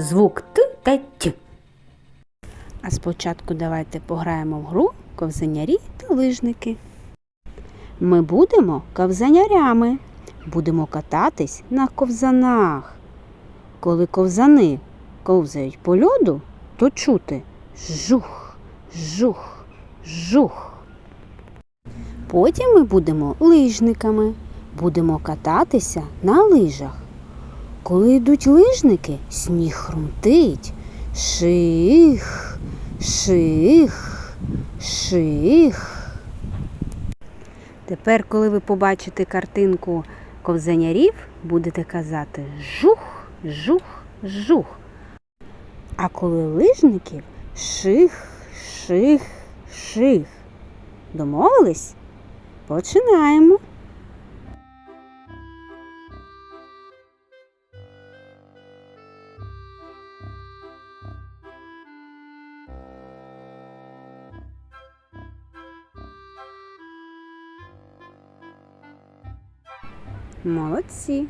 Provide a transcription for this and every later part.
звук Т та Т. А спочатку давайте пограємо в гру ковзанярі та лижники. Ми будемо ковзанярями, будемо кататись на ковзанах. Коли ковзани ковзають по льоду, то чути жух, жух, жух. Потім ми будемо лижниками, будемо кататися на лижах. Коли йдуть лижники, сніг хрумтить. Ших, ших, ших. Тепер, коли ви побачите картинку ковзанярів, будете казати жух, жух, жух. А коли лижників ших, ших, ших. Домовились? Починаємо. Молодці.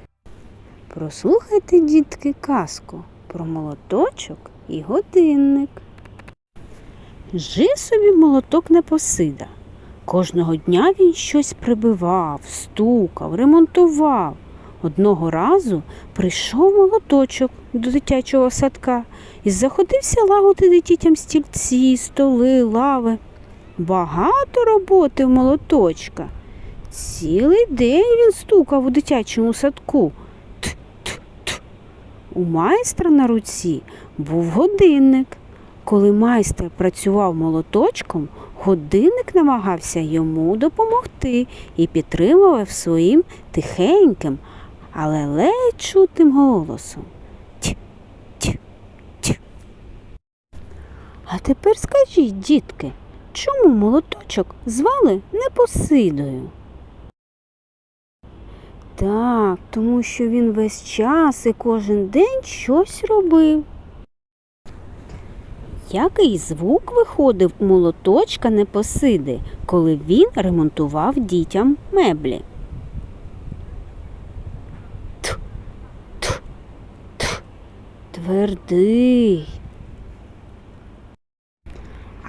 Прослухайте, дітки, казку про молоточок і годинник. Жив собі молоток Непосида. Кожного дня він щось прибивав, стукав, ремонтував. Одного разу прийшов молоточок до дитячого садка і заходився лагодити дітям стільці, столи, лави. Багато роботи в молоточка. Цілий день він стукав у дитячому садку. Т-т-т. У майстра на руці був годинник. Коли майстер працював молоточком, годинник намагався йому допомогти і підтримував своїм тихеньким, але ледь чутним голосом. Ть, ть, ть. А тепер скажіть, дітки, чому молоточок звали Непосидою? Так, тому що він весь час і кожен день щось робив. Який звук виходив у молоточка Непосиди, коли він ремонтував дітям меблі? Т, т, т. Твердий.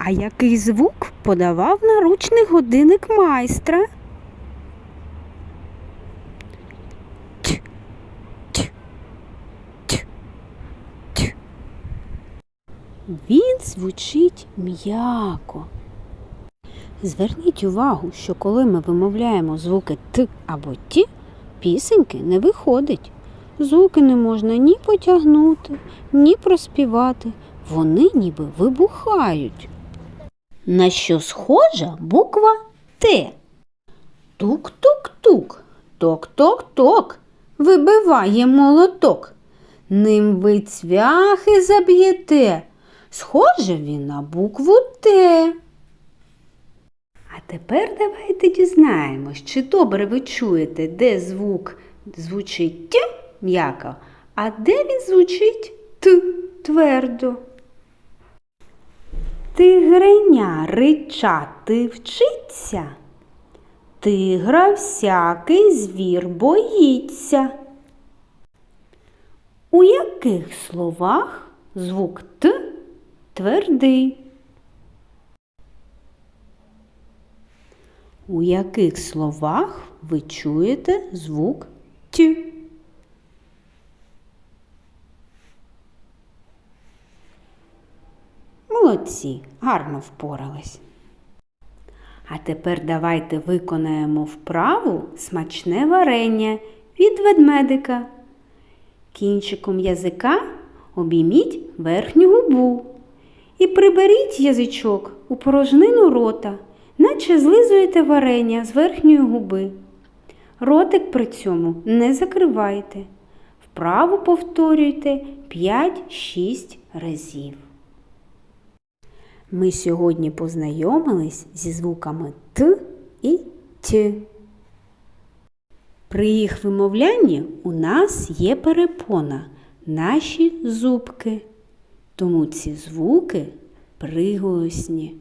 А який звук подавав наручний годинник майстра? Він звучить м'яко. Зверніть увагу, що коли ми вимовляємо звуки Т або Ті, пісеньки не виходить. Звуки не можна ні потягнути, ні проспівати. Вони ніби вибухають. На що схожа буква Т? Тук-тук-тук, ток-ток-ток, вибиває молоток. Ним ви цвяхи заб'єте. Схоже він на букву Т. А тепер давайте дізнаємось, чи добре ви чуєте, де звук звучить Т м'яко, а де він звучить Т твердо. Тигреня ричати вчиться. Тигра всякий звір боїться. У яких словах звук Т твердий? У яких словах ви чуєте звук Т? Молодці, гарно впорались. А тепер давайте виконаємо вправу смачне варення від ведмедика. Кінчиком язика обійміть верхню губу приберіть язичок у порожнину рота, наче злизуєте варення з верхньої губи. Ротик при цьому не закривайте. Вправу повторюйте 5-6 разів. Ми сьогодні познайомились зі звуками Т і Т. При їх вимовлянні у нас є перепона, наші зубки. Тому ці звуки приголосні.